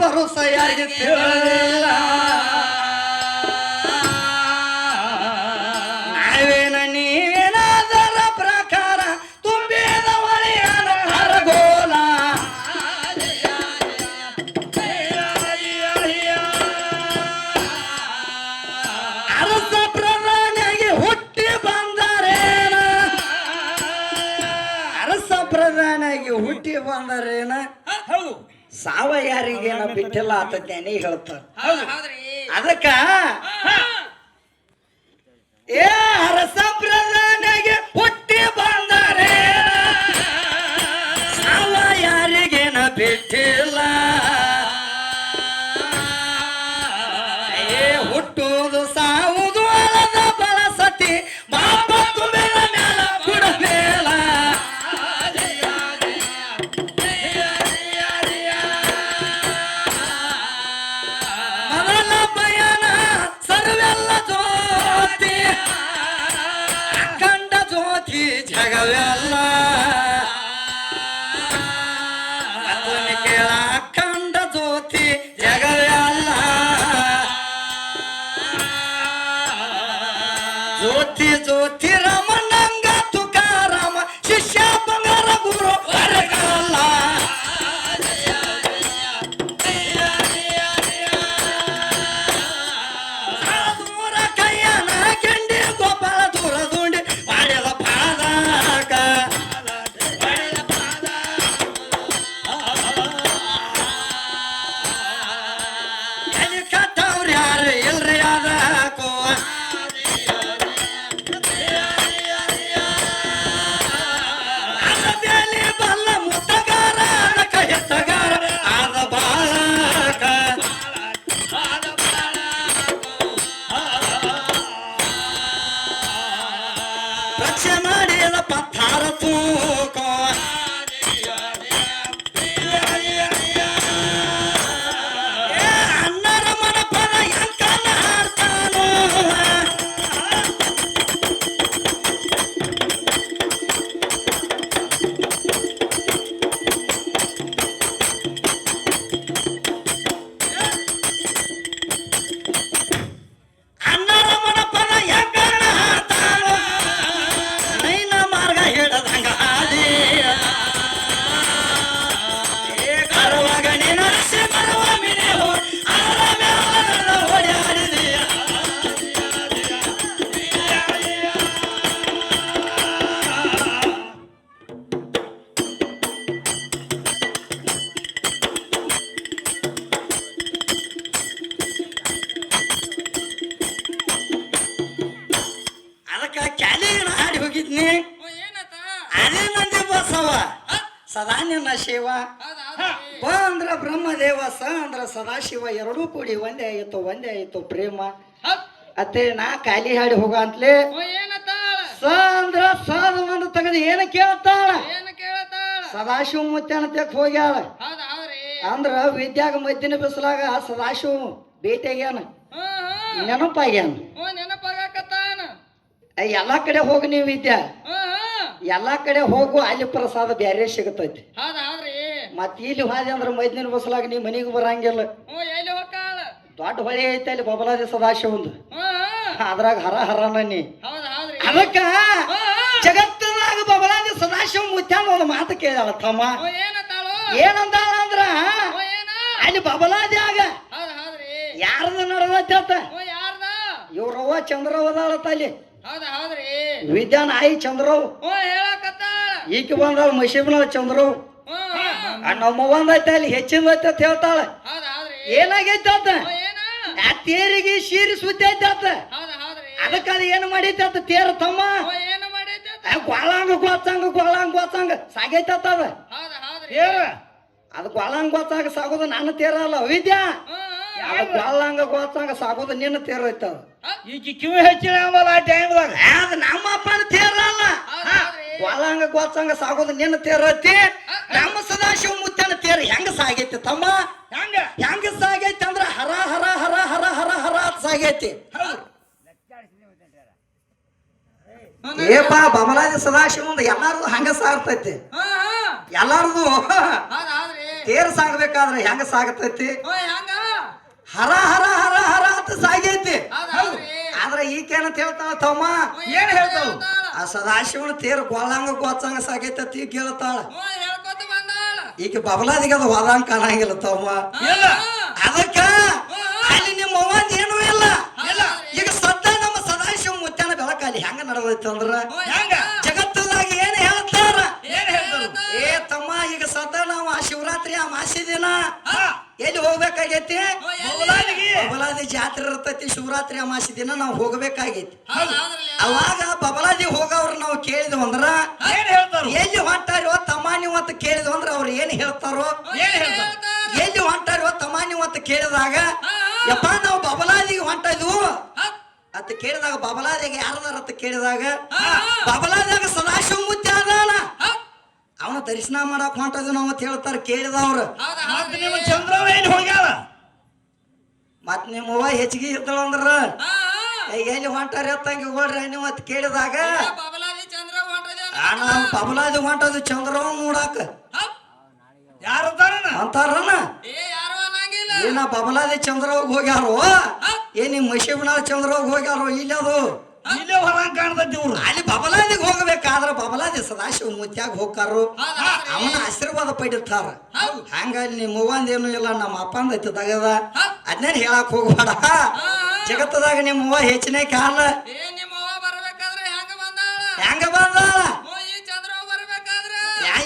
ಭರೋಸ ಯಾರಿಗೆ ತಿಳಿದಿಲ್ಲ. ನಾವೇನ ನೀವೇನಾದರ ಪ್ರಕಾರ ತುಂಬಿದ ಒಳೆಯನ ಹರಗೋಲ. ಅರಸ ಪ್ರಧಾನಿಯಾಗಿ ಹುಟ್ಟಿ ಬಂದರೇನ? ಅರಸ ಪ್ರಧಾನಿಯಾಗಿ ಹುಟ್ಟಿ ಬಂದರೇನ? ಹೌದು. ಸಾವ ಯಾರಿಗೇನ ಬಿಟ್ಟಿಲ್ಲ ಆತ ಜ್ಞಾನಿ ಹೇಳ್ತಾರ ಅದಕ್ಕ ಏ ಅರಸ ಪ್ರಧಾನಿಯಾಗಿ ಹುಟ್ಟಿ ಬಂದರೆ. ಸಾವ ಯಾರಿಗೇನ ಬಿಟ್ಟಿಲ್ಲ. ಏ ಹುಟ್ಟುವುದು ಸಾವುದು ಬಸವ ಸದಾ ನಿನ್ನ ಶಿವ. ಬ ಅಂದ್ರ ಬ್ರಹ್ಮದೇವ ಸ ಅಂದ್ರ ಸದಾಶಿವ ಎರಡೂ ಕೂಡಿ ಒಂದೇ ಆಯಿತು ಒಂದೇ ಆಯಿತು ಪ್ರೇಮ. ಅತ್ತೆ ನಾ ಖಾಲಿ ಹಾಡಿ ಹೋಗ ಅಂತಲೇ. ಸ ಅಂದ್ರ ಸದ ಒಂದು ತೆಗೆದು ಏನ ಕೇಳ್ತಾಳ? ಸದಾಶಿವ ಮುತ್ಯಾನ ತೆಗ್ ಹೋಗ್ಯಾಳ. ಅಂದ್ರ ವಿದ್ಯಾಗ ಮದ್ದಿನ ಬಿಸಲಾಗ ಸದಾಶಿವ ಭೇಟಿಯಾಗ್ಯಾನ. ನೆನಪಾಗ್ಯಾನ. ಎಲ್ಲಾ ಕಡೆ ಹೋಗಿ ನೀವು ವಿದ್ಯಾ. ಎಲ್ಲಾ ಕಡೆ ಹೋಗು ಅಲ್ಲಿ ಪ್ರಸಾದ ಬ್ಯಾರೆ ಸಿಗತೈತಿ. ಹೌದ್ರಿ? ಮತ್ ಇಲ್ಲಿ ಹೋದೆ ಅಂದ್ರ ಮೈದಿನ ಬಸಲಾಗ ನೀ ಮನಿಗೆ ಬರಂಗಿಲ್ಲ. ದೊಡ್ಡ ಹೊಳೆ ಐತೆ ಅಲ್ಲಿ ಬಬಲಾದಿ ಸದಾಶಿವಂದು. ಅದ್ರಾಗ ಹರ ಹರನ ನೀ. ಅದಕ್ಕ ಜಗತ್ತದಾಗ ಬಬಲಾದಿ ಸದಾಶಿವ ಮುತ್ಯಾನ ಒಂದು ಮಾತು ಕೇಳ ತಮ್ಮ. ಏನಂತ ಏನಂದಾಳ ಅಂದ್ರ ಅಲ್ಲಿ ಬಬಲಾದ್ಯಾಗ ಆಗ ಯಾರದ ನಡೆದತ್ತ ಇವ್ರವ್ವ ಚಂದ್ರವದಾಳತ್ತ ಅಲ್ಲಿ. ಹೌದು ಹೌದ್ರಿ. ವಿದ್ಯಾನ ಆಯಿ ಚಂದ್ರವ್ ಹ್ಞೂ ಹೇಳಕತ್ತಾಳ. ಈಕೆ ಬಂದಾಳ ಮಶೀಬ್ನ ಚಂದ್ರವ್ ನಮ್ಮ ಒಂದೈತೆ ಅಲ್ಲಿ ಹೆಚ್ಚಿಂದ ಐತೆ ಅಂತ ಹೇಳ್ತಾಳ. ಹೌದು ಹೌದ್ರಿ. ಏನಾಗೈತೆ ಅಂತ? ಹ್ಞೂ ಏನ? ಆ ತೇರಿಗೆ ಸೀರಿ ಸುದ್ದಿ ಐತೆ ಅಂತ. ಹೌದು ಹೌದ್ರಿ. ಅದಕ್ಕ ಅದು ಏನು ಮಾಡೈತೆ ಅಂತ ತೇರ ತಮ್ಮ? ಹ್ಞೂ ಏನು ಮಾಡೈತೆ ಆ ಗ್ವಾಳಂಗ ಗೋಚಂಗ ಗ್ವಾಳಂಗ ಗೋಚಂಗ ಸಾಗೈತೆ ಅದ. ಹೌದು ಹೌದ್ರಿ. ಅದು ಗ್ವಾಳಂಗ ಗೋಚಾಗ ಸಾಗೋದು ನನ್ನ ತೇರ ಅಲ್ಲ ವಿದ್ಯಾ ಅದು ಗ್ವಾಳಂಗ ಗೋಚಂಗ ಸಾಗೋದು ನಿನ್ನ ತೇರ ಐತೆ ಅದು. ಈಗ ಕಿವಿ ಹೆಚ್ಚಿನ ಅಂಬಲ್ಲ ಆ ಟೈಮ್ದಾಗ. ಅದು ನಮ್ಮ ಅಪ್ಪನ ತೇರಲ್ಲ ಗ್ವಾಳಂಗ ಗೋಚಂಗ ಸಾಗೋದು ನಿನ್ನ ತೇರತಿ ನಮ್ಮ ಸದಾಶಿವ ಮುತ್ತನ ತೇರ ಹೆಂಗ ಸಾಗೈತಿ ತಮ್ಮ? ಹೆಂಗ? ಹೆಂಗ ಸಾಗೈತಿ ಅಂದ್ರ ಹರ ಹರ ಹರ ಹರ ಹರ ಹರ ಸಾಗೈತಿ. ಏಪ ಸದಾಶಿವ ಸದಾಶಿವಂದ ಎಲ್ಲಾರ್ದು ಹಂಗ ಸಾರ್ತೈತಿ. ಎಲ್ಲಾರ್ದು ತೇರ್ ಸಾಗ್ಬೇಕಾದ್ರೆ ಹೆಂಗ ಸಾಗತೈತಿ? ಹರ ಹರ ಹರ ಹರ ಅಂತ ಸಾಗೈತಿ ಆದ್ರೆ ಈಕೇನಂತ ಹೇಳ್ತಾಳ ತಮ್ಮ? ಏನ್ ಹೇಳ್ತಾವ ಆ ಸದಾಶಿವನ ತೇರು ಗೊಳ್ಳಂಗ ಕೊಚ್ಚಂಗ ಸಾಗೈತೆ ಅಂತ ಈಗ ಬಂದಾಳ. ಈಗ ಬಬಲಾದಿಗೆ ಅದು ಹೋದಂಗ ಕಾಣಂಗಿಲ್ಲ ತಮ್ಮ. ಇಲ್ಲ. ಅದಕ್ಕ ಅಲ್ಲಿ ನಿಮ್ಮ ಅವ್ವಂದ್ ಏನೂ ಇಲ್ಲ. ಇಲ್ಲ. ಈಗ ಸದ್ದ ನಮ್ಮ ಸದಾಶಿವ ಮುತ್ಯಾನ ಬೆಳಕ ಅಲ್ಲಿ ಹೆಂಗ ನಡೆದೈತಿ ಅಂದ್ರ? ಜಗತ್ತದಾಗ ಏನ್ ಹೇಳ್ತಾರ? ಏನ್ ಹೇಳ್ತಾರು ಏ ತಮ್ಮ ಈಗ ಸದ್ದ ನಾವು ಆ ಶಿವರಾತ್ರಿ ಆ ಮಾಸಿ ದಿನ ಎಲ್ಲಿ ಹೋಗ್ಬೇಕಾಗೈತಿ? ಬಬಲಾದಿ ಜಾತ್ರೆ ಇರ್ತೈತಿ ಶಿವರಾತ್ರಿ ಅಮಾಸಿ ದಿನ ನಾವು ಹೋಗ್ಬೇಕಾಗೈತಿ. ಅವಾಗ ಬಬಲಾದಿ ಹೋಗವ್ರ ನಾವು ಕೇಳಿದ್ವು ಅಂದ್ರ ಏನ್ ಹೇಳ್ತಾರು? ಎಲ್ಲಿ ಹೊಂಟಾರೋ ತಮ್ಮ ನೀವು ಅಂತ ಕೇಳಿದ್ವು ಅಂದ್ರ ಅವ್ರು ಏನ್ ಹೇಳ್ತಾರೋ? ಏನ್ ಹೇಳ್ತಾರು? ಎಲ್ಲಿ ಹೊಂಟಾರೋ ತಮ್ಮ ನೀವು ಅಂತ ಕೇಳಿದಾಗ ಯಪ್ಪ ನಾವು ಬಬಲಾದಿಗೆ ಹೊಂಟಿದ್ವು. ಅತ್ತ ಅಂತ ಕೇಳಿದಾಗ ಬಬಲಾದಿಗೆ ಯಾರದಾರ ಅಂತ ಕೇಳಿದಾಗ ಬಬಲಾದಾಗ ಸದಾಶಿವ ಮುತ್ಯ ಅದಾನ. ಅವನ ದರ್ಶನ ಮಾಡಕ್ ಹೊಂಟದ್ವು ನಾವು ಅಂತ ಹೇಳ್ತಾರ ಕೇಳಿದವ್ರು ಹೌದ್ ಮತ್ತೆ ಹೌದ್ರಿ. ನಿಮ್ಮ ಚಂದ್ರವ ಎಲ್ಲಿ ಹೋಗ್ಯಾಳ ಮತ್ ನಿಮ್ಮವ್ವ ಹೆಚ್ಚಿಗೆ ಇರ್ತಾಳ ಅಂದ್ರ. ಎಲ್ಲಿ ಹೊಂಟಾರ ಎತ್ತಂಗೆ ಹೋಗ್ರಿ ನೀವು ಅಂತ ಕೇಳಿದಾಗ? ಚಂದ್ರ ನಾವು ಬಬಲಾದಿ ಹೊಂಟದು ಚಂದ್ರವ ನೋಡಾಕ. ಅನ್ನಂಗಿಲ್ಲ. ಏನ ಬಬಲಾದಿ ಚಂದ್ರವಾಗ ಹೋಗ್ಯಾರೋ? ಏ ನಿಮ್ ಮಶಿಬನಾಳ ಚಂದ್ರವಾಗ ಹೋಗ್ಯಾರೋ? ಇಲ್ಲಿ ಅದು. ಹೊರಂಗ್ ಕಾಣ್ತೈತಿ ಇವ್ರು. ಅಲ್ಲಿ ಬಬಲಾದಿಗೆ ಹೋಗ್ಬೇಕಾದ್ರ ಬಬಲಾದಿ ಸದಾಶಿವ ಮುತ್ಯಾಗ ಹೋಗ್ತಾರು. ಅವನ ಆಶೀರ್ವಾದ ಪಡಿತಾರ ಹಂಗಾಗಿ ಹಂಗ ಅಲ್ಲಿ ನಿಮ್ಮ ಏನು ಇಲ್ಲ ನಮ್ಮ ಅಪ್ಪಂದ ಐತಿ ತಗದ. ಅದನ್ನೇನ್ ಹೇಳಕ್ ಹೋಗ್ಬೇಡ. ಜಗತ್ತದಾಗ ನಿಮ್ಮ ಅವ್ವ ಹೆಚ್ಚಿನ ಕಾಲ ಹೆಂಗ ಬಂದಾಳ?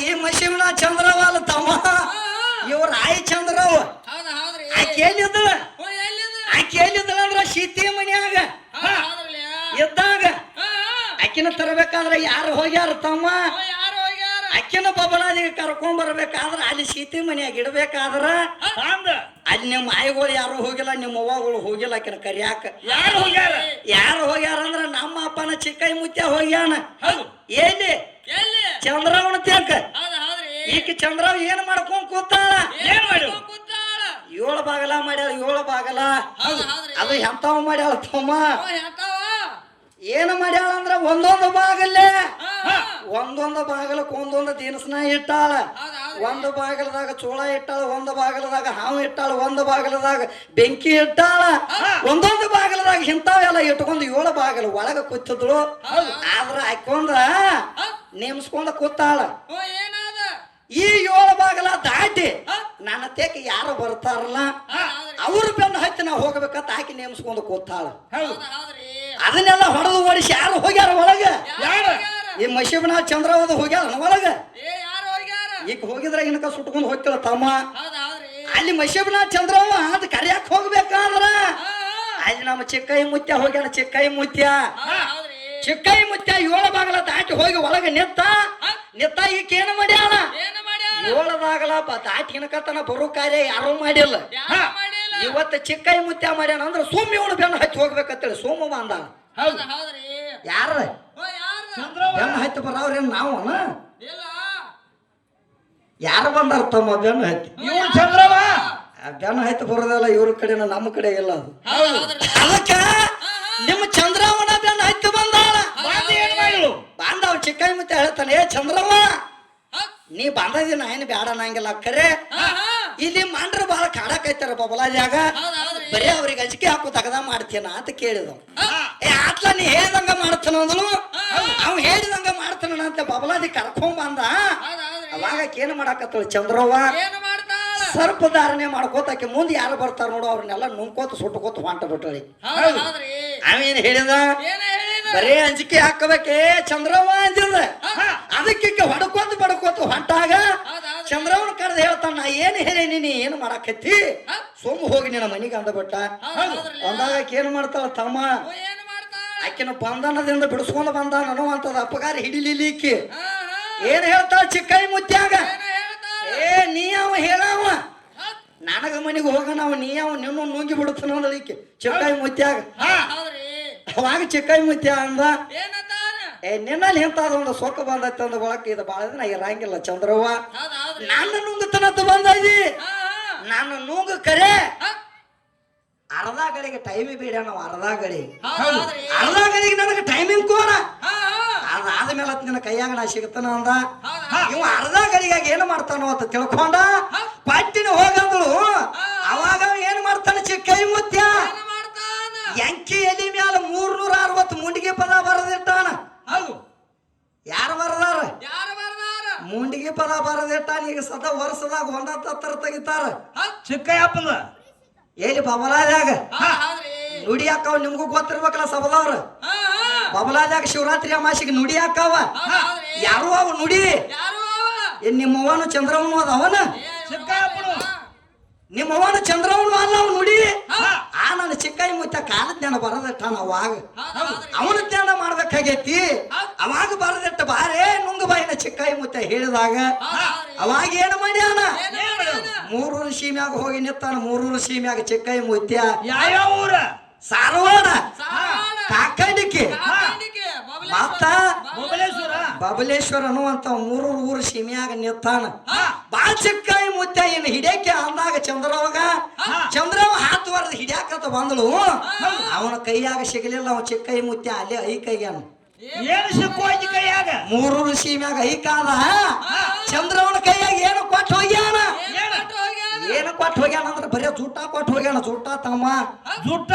ಈ ಮಶಿವನ ಚಂದ್ರವಲ್ಲ ತಮ್ಮ. ಹಾ, ಇವ್ರ ಆಯಿ ಚಂದ್ರವ ಆಕೆ ಎಲ್ಲಿದ್ದ? ಆಕೆ ಎಲ್ಲಿದ್ದಳ ಅಂದ್ರ ಸೀತಿ ಮನ್ಯಾಗ ಹೌದ್ ಹೌದ್ರಲ್ಲ ಇದ್ದಾಗ ಹಾ, ಹಾ. ತರಬೇಕಾದ್ರೆ ಯಾರು ಹೋಗ್ಯಾರ ತಮ್ಮ? ಅಕ್ಕಿನ ಬಬಲಾದಿಗೆ ಕರ್ಕೊಂಡ್ ಬರ್ಬೇಕಾದ್ರ ಅಲ್ಲಿ ಸೀತಿ ಮನೆಯಾಗ ಇಡ್ಬೇಕಾದ್ರ? ಅಲ್ಲಿ ನಿಮ್ಮ ಆಯಿಗಳು ಯಾರು ಹೋಗಿಲ್ಲ ನಿಮ್ಮ ಅವ್ವಗಳು ಹೋಗಿಲ್ಲ ಆಕಿನ ಕರಿಯಾಕ. ಯಾರು ಹೋಗ್ಯಾರ? ಯಾರು ಹೋಗ್ಯಾರ ಅಂದ್ರ ನಮ್ಮ ಅಪ್ಪನ ಚಿಕ್ಕೈ ಮುತ್ಯ ಹೋಗ್ಯಾನ. ಎಲ್ಲಿ? ಚಂದ್ರವನ ತೇಕ ಈಕ ಚಂದ್ರವ್ ಏನ್ ಮಾಡ್ಕೊಂಡ್ ಕೂತಾಳ? ಏನ್ ಏಳು ಬಾಗಲ ಮಾಡ್ಯಾಳ ಏಳು ಬಾಗಲ. ಅದು ಎಂತಾವ್ ಮಾಡ್ಯಾಳ ತಮ್ಮ? ಏನು ಮಾಡ್ಯಾಳ ಅಂದ್ರೆ ಒಂದೊಂದು ಬಾಗಲ್ಲೇ. ಒಂದೊಂದು ಬಾಗಲಕ್ಕೆ ಒಂದೊಂದು ದಿನಸನ ಇಟ್ಟಾಳ. ಒಂದು ಬಾಗಲದಾಗ ಚೋಳ ಇಟ್ಟಾಳ ಒಂದು ಬಾಗಲದಾಗ ಹಾವು ಇಟ್ಟಾಳ ಒಂದು ಬಾಗಲದಾಗ ಬೆಂಕಿ ಇಟ್ಟಾಳ. ಒಂದೊಂದು ಬಾಗಲದಾಗ ಇಂಥವೆಲ್ಲ ಇಟ್ಕೊಂಡು ಏಳು ಬಾಗಲ ಒಳಗ ಕೂತಿದ್ಳು. ಆದ್ರ ಹಾಕೊಂಡ್ರ ನೇಮಿಸ್ಕೊಂಡ ಕೂತಾಳ. ಈ ಏಳು ಬಾಗಲ ದಾಟಿ ನನ್ನ ತೇಕ ಯಾರು ಬರ್ತಾರಲ್ಲ ಅವ್ರ ಬೆನ್ನ ಹತ್ತಿ ನಾವು ಹೋಗ್ಬೇಕಂತ ಹಾಕಿ ನೇಮ್ಸ್ಕೊಂಡು ಕೂತಾಳ. ಅದನ್ನೆಲ್ಲ ಹೊಡೆದು ಓಡಿಸಿ ಯಾರು ಹೋಗ್ಯಾರ ಒಳಗ? ಹೋಗ್ಯಾರ? ಈ ಮಶಿಬನ ಚಂದ್ರವದ ಹೋಗ್ಯಾರ ಒಳಗ? ಹೋಗ್ಯಾರ? ಈಗ ಹೋಗಿದ್ರ ಇನ್ಕ ಸುಟ್ಕೊಂಡು ಹೋಗ್ತಿಲ್ಲ ತಮ್ಮ. ಅಲ್ಲಿ ಮಶಿಬನ ಚಂದ್ರವ ಅದು ಕರಿಯಾಕ ಹೋಗ್ಬೇಕಾದ್ರ. ಅಲ್ಲಿ ನಮ್ಮ ಚಿಕ್ಕೈ ಮುತ್ಯ ಹೋಗ್ಯಾನ ಚಿಕ್ಕೈ ಮುತ್ಯ. ಚಿಕ್ಕಯ್ಯ ಚಿಕ್ಕೈ ಮುತ್ಯ ಏಳು ಬಾಗಲ ದಾಟಿ ಹೋಗಿ ಒಳಗೆ ನಿತ್ತ ನಿತ್ತ ಈಗ ಏನು ಮಾಡ್ಯಾಳ ಏಳು ಬಾಗಲ ದಾಟಿ ತನ ಬರೋ ಕಾರ್ಯ ಯಾರು ಮಾಡಿಲ್ಲ. ಇವತ್ತು ಚಿಕ್ಕೈ ಮುತ್ಯ ಮಾಡ್ಯಾನ ಅಂದ್ರೆ ಸೋಮಿ ಇವನು ಬೆನ್ನ ಹಚ್ಚಿ ಹೋಗ್ಬೇಕಂತೇಳಿ ಸೋಮ ಬಂದ ಹೌದು. ಹೌದ್ರಿ. ಯಾರ ಓ ಯಾರ ಚಂದ್ರವ ಬೆನ್ನ ಹತ್ತಿ ಬರೋರೇನ್ ನಾವು ಇಲ್ಲ. ಯಾರು ಬಂದಾರ ತಮ್ಮ ಬೆನ್ನ ಹತ್ತಿ? ಇವ್ರು ಚಂದ್ರವ ಬೆನ್ನ ಹತ್ತಿ ಬರೋದಲ್ಲ ಇವ್ರ ಕಡೆನ ನಮ್ಮ ಕಡೆ ಇಲ್ಲ ಅದು. ಅದಕ್ಕ ನಿಮ್ಮ ಚಂದ್ರವನ ಬೆನ್ನ ಹತ್ತಿ ಬಂದಾಳ. ಬಾಂಧವ್ ಚಿಕ್ಕೈ ಮುತ್ಯ ಹೇಳ್ತಾನೆ ಏ ಚಂದ್ರವ್ವ ನೀ ಬಂದದಿನ ಏನು ಬೇಡ ನಂಗಿಲ್ಲ ಹಾ. ಇಲ್ಲಿ ಮಂಡ್ರ ಬಹಳ ಕಾಡಕೈತಾರ ಹೌದ್ರಿ ಬರೀ ಅವ್ರಿಗೆ ಅಂಜಿಕೆ ಹಾಕು ತಗದ ಮಾಡ್ತೀನ ಅಂತ ಕೇಳಿದವ್. ಏ ಆತ್ಲ ನೀ ಹೇಳ್ದಂಗ ಮಾಡ್ತಾನ ಅಂದನು ಅವ್ ಹೇಳಿದಂಗ ಮಾಡ್ತಾನ ಅಂತ ಬಬಲಾದಿ ಕರ್ಕೊಂಡ್ ಬಂದ. ಅವಾಗ ಏನ್ ಮಾಡಾಕತ್ತಳು ಚಂದ್ರವ್ವ? ಸರ್ಪ ಧಾರಣೆ ಮಾಡ್ಕೋತಾಕೆ ಮುಂದೆ ಯಾರು ಬರ್ತಾರ ನೋಡು ಅವ್ರನ್ನೆಲ್ಲ ನುಂಕೋತ ಸುಟ್ಕೋತ ಹೊಂಟ ಬಿಟ್ಟಳಿ ಅವೇನ್ ಹೇಳಿದ? ಬರೇ ಅಂಜಿಕೆ ಹಾಕಬೇಕೇ ಚಂದ್ರವ್ವ ಅಂದಿಲ್ಲ ಅದಕ್ಕೆ ಹೊಡ್ಕೋತ ಬಡ್ಕೋತ ಹೊಂಟಾಗ ಚಂದ್ರವನ ಕರೆದು ಹೇಳ್ತಾನ ನಾ ಏನ್ ಹೇಳಿ ನೀನು ಏನು ಮಾಡಾಕತ್ತಿ. ಸೋಮ ಹೋಗಿ ನಿನ್ನ ಮನಿಗೆ ಅಂದಬಿಟ್ಟ ಅಂದಾಗ ಏನ್ ಮಾಡ್ತಾಳ ತಮ್ಮ ಆಕಿನ ಬಂಧನದಿಂದ ಬಿಡಿಸ್ಕೊಂಡ್ ಬಂದ ಅನ್ನುವಂಥದ್ದು ಅಪಗಾರ ಹಿಡಿಲಿಲಿಕ್ಕಿ ಹಾ, ಹಾ. ಏನ್ ಹೇಳ್ತಾಳ ಚಿಕ್ಕೈ ಮುತ್ಯಾಗ? ಏ ನೀ ಅವ ಹೇಳವ. ನನಗೆ ಮನಿಗೆ ಹೋಗೋಣ ಅವ ನೀ ಅವ ನಿನ್ನ ನುಂಗಿ ಬಿಡುತ್ತಾನ ಅಂದಳಿಕೆ ಚಿಕ್ಕೈ ಮುತ್ಯಾಗ. ಅವಾಗ ಚಿಕ್ಕೈ ಮುತ್ಯ ಅಂದ ಏ ನಿನ್ನಲ್ಲಿ ಎಂತಾದ ಒಂದು ಸೊಕ್ಕ ಬಂದೈತೆ ಅಂದ ಬಳಕ ಇದು ಬಾಳ ದಿನ ಇರಂಗಿಲ್ಲ ಚಂದ್ರವ್ವ. ನನ್ನ ಬಂದೈತಿ ಹಾ, ಹಾ. ನಾನು ನುಂಗ ಕರೆ. ಅರ್ಧ ಗಳಿಗೆ ಟೈಮಿಂಗ್ ಬೇಡ ನಾವು ಅರ್ಧ ಗಳಿಗೆ ಅರ್ಧ ಗಳಿಗೆ ನನಗೆ ಟೈಮಿಂಗ್ ಕೋಣ ಹಾ, ಕೈಯಾಗ ನಾ ಸಿಗ್ತಾನ ಅಂದ. ಇವ ಅರ್ಧ ಗಳಿಗಾಗಿ ಏನು ಮಾಡ್ತಾನೋ ಅಂತ ತಿಳ್ಕೊಂಡ. ಪಟ್ಟಿನ ಹೋಗಂದಳು ಅವಾಗ ಏನ್ ಮಾಡ್ತಾನೆ ಚಿಕ್ಕ ಕೈ ಮುತ್ಯ ಎಂಕಿ ಎಲಿ ಮ್ಯಾಲ ಮೂರ್ನೂರ ಅರವತ್ತು ಮುಂಡಿಗೆ ಪದ ಬರೆದಿಟ್ಟಾನ ಹೌದು ಯಾರು ಬರದಾರ ಯಾರು ಬರ್ದಾರ ಬರೆದಿಟ್ಟಾನ ಈಗ ಸದಾ ವರ್ಷದಾಗ ಹೊಂಡ ತತ್ತರ ತೆಗಿತಾರ. ಚಿಕ್ಕಯ್ಯಪ್ಪನ? ಎಲ್ಲಿ ಹೌದ್ ಹೌದ್ರಿ. ನುಡಿ ಹಾಕವ ನಿಮ್ಗೂ ಗೊತ್ತಿರ್ಬೇಕಲ್ಲ ಸಭದವ್ರ ಹಾ ಹಾ. ಬಬಲಾದಾಗ ಶಿವರಾತ್ರಿ ಅಮಾಸಿಗೆ ನುಡಿ ಹಾಕವ ಯಾರು ಅವ ನುಡಿ? ಏನ್ ನಿಮ್ಮವನು ಚಂದ್ರವನು ಅದವನ ಏ, ನಿಮ್ಮವನು ನಿಮ್ಮವ್ವನು ಚಂದ್ರವನು ಅಲ್ಲ ಅವ್ ನುಡಿ? ಆ ನನ್ನ ಚಿಕ್ಕಾಯಿ ಮುತ್ತ ಕಾಲದ ಜ್ಞಾನ ಬರದಿಟ್ಟಾನ ಅವಾಗ ಅವನು ಹೌದ್ರಿ. ಅವನ ಜ್ಞಾನ ಮಾಡ್ಬೇಕಾಗೈತಿ? ಅವಾಗ ಬರದಿಟ್ಟ ಬಾರೇ ನುಂಗ ಬಾಯಿನ ಚಿಕ್ಕಾಯಿ ಮುತ್ತ ಹೇಳಿದಾಗ ಅವಾಗ ಏನು ಮಾಡ್ಯಾನ? ಅಣ್ಣ ಮೂರು ಮೂರೂರು ಸೀಮ್ಯಾಗ ಹೋಗಿ ನಿಂತಾನ ಮೂರೂರು ಸೀಮ್ಯಾಗ ಚಿಕ್ಕೈ ಮುತ್ಯ. ಯಾವ ಊರ? ಸಾರವಾಡ. ಕಾಕಂಡಿಕೆ. ಮತ್ತ ಬಬಲೇಶ್ವರ. ಅನ್ನುವಂತ ಮೂರೂರು ಊರು ಸೀಮ್ಯಾಗ ನಿಂತಾನ. ಬಾಳ ಚಿಕ್ಕಾಯಿ ಮುತ್ತ ಇನ್ನು ಹಿಡಿಯಕ್ಕೆ ಅಂದಾಗ ಚಂದ್ರವಾಗ ಚಂದ್ರವ ಹಾತು ವರದ್ ಹಿಡಿಯಾಕಂತ ಬಂದಳು. ಅವನ ಕೈಯಾಗ ಸಿಗಲಿಲ್ಲ ಅವ ಚಿಕ್ಕೈ ಮುತ್ಯ ಅಲ್ಲೇ ಐ ಕೈಯಾನ ಏನು ಸಿಕ್ಕು ಆಕಿ ಕೈಯಾಗ ಮೂರೂರು ಸೀಮ್ಯಾಗ ಐಕಾದ ಚಂದ್ರವನ ಕೈಯಾಗ ಏನು ಕೊಟ್ಟು ಹೋಗ್ಯಾನ? ಏನ್ ಕೊಟ್ಟು ಹೋಗ್ಯಾನ? ಅಂದ್ರೆ ಬರೀ ಜೂಟ ಕೊಟ್ಟು ಹೋಗ್ಯಾನ ಚುಟ್ಟ ತಮ್ಮ. ಜುಟ್ಟ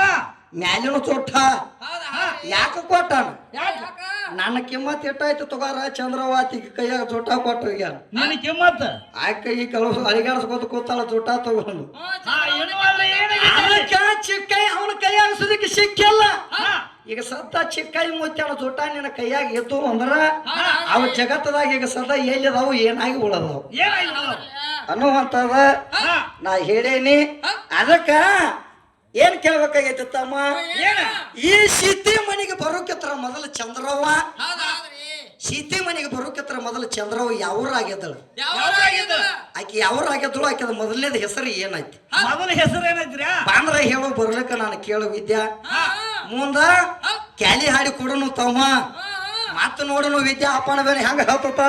ಮ್ಯಾಲಿನ ಚುಟ್ಟ ಯಾಕ ಕೊಟ್ಟಾನ? ನನ್ನ ಕಿಮ್ಮತ್ ಎಟ್ಟಾಯ್ತು ತಗೋರ ಚಂದ್ರವಾತಿ ಕೈಯಾಗ ಚುಟ್ಟ ಕೊಟ್ಟು ಹೋಗ್ಯಾನ. ನನ್ನ ಕಿಮ್ಮತ್? ಆ ಕೈ ಕೆಲವು ಅಳಿಗಾಡ್ಸ್ಕೊತ ಕೂತಾಳ ಚುಟ್ಟ ತಗೊಂಡು. ಚಿಕ್ಕ ಅವನ ಕೈಯಾಗ ಸುದಕ್ಕೆ ಸಿಕ್ಕಿಲ್ಲ. ಈಗ ಸತ್ತ ಚಿಕ್ಕಾಯಿ ಮುತ್ಯಾನ ಜೂಟ ನಿನ್ನ ಕೈಯಾಗ ಎದ್ದು ಅಂದ್ರ. ಅವ ಜಗತ್ತದಾಗ ಈಗ ಸದಾ ಎಲ್ಲಿದಾವು ಏನಾಗಿ ಉಳದವು? ಅನ್ನುವಂಥದ ನಾ ಹೇಳೇನಿ. ಅದಕ್ಕ ಏನ್ ಕೇಳ್ಬೇಕಾಗೈತಿ ತಮ್ಮ? ಏನ? ಈ ಸಿದ್ಧಿ ಮನೆಗೆ ಬರೋಕೆ ಮೊದಲು ಚಂದ್ರವ್ವ. ಸೀತೆ ಮನೆಗೆ ಬರೋಕತ್ರ ಮೊದಲು ಚಂದ್ರವ್ವ ಯಾವ್ರ ಆಗ್ಯದಳು ಆಕೆ ಯಾವ್ರ ಆಗ್ಯದಳು ಆಕೆದ ಮೊದಲನೇದ ಹೆಸರು ಏನೈತಿ ಮೊದಲ ಹೆಸರು ಏನೈತ್ರಿ ಬಾಂದ್ರ ಹೇಳೋ ಬರ್ಲಕ್ಕ ನಾನು ಕೇಳೋ ವಿದ್ಯಾ. ಮುಂದ ಕ್ಯಾಲಿ ಹಾಡಿ ಕೊಡನು ತಮ್ಮ. ಮತ್ತೆ ನೋಡನು ವಿದ್ಯಾ ಅಪ್ಪನ ಬೇರೆ ಹೆಂಗ ಹೇಳ್ತ